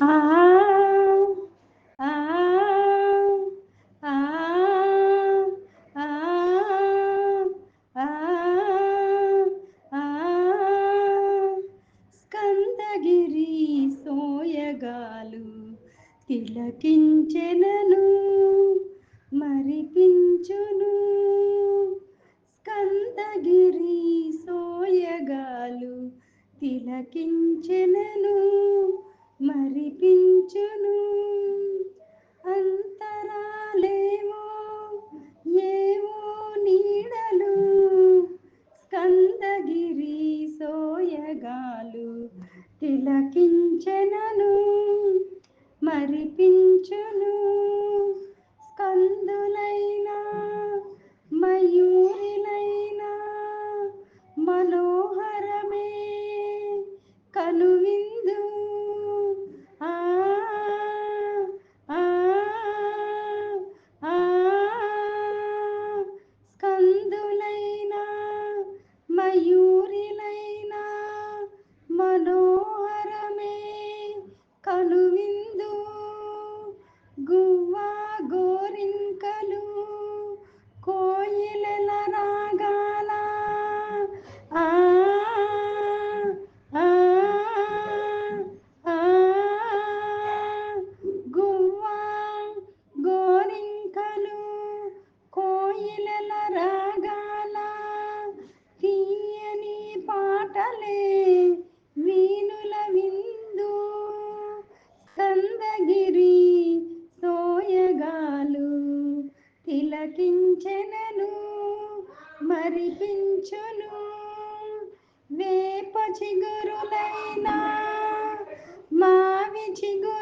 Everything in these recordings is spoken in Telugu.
ఆ ఆ ఆ ఆ ఆ స్కందగిరి సోయగాలు తిలకించెనను మరిపించును. స్కందగిరి సోయగాలు తిలకించెనను మరిపించును. అంతరాలేమో ఏవో నీడలు. స్కందగిరి సోయగాలు తిలకి తిలకించెనను మరిపించును. వేప చిగురులైనా మావి చిగురు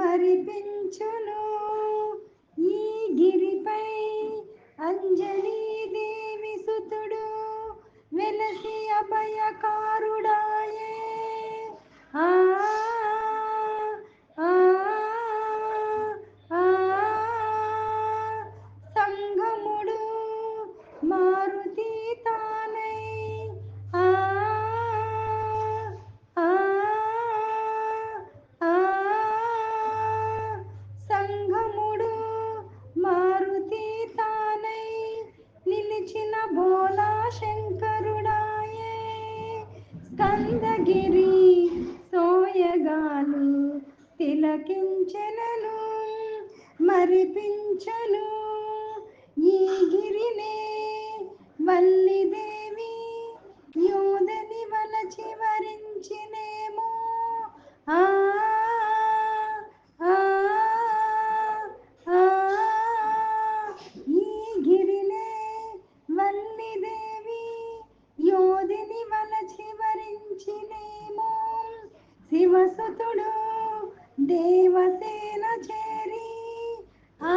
మరిపించును. ఈ గిరిపై అంజలి దేవి సుతుడు వెలసి అభయకారుడాయే. ఆ గిరి సోయగాలు తిలకించనను మరిపించను. ఈ గిరినే వల్లిదేవి యోదని వలచివ సుతుడు దేవసేన చేరి ఆ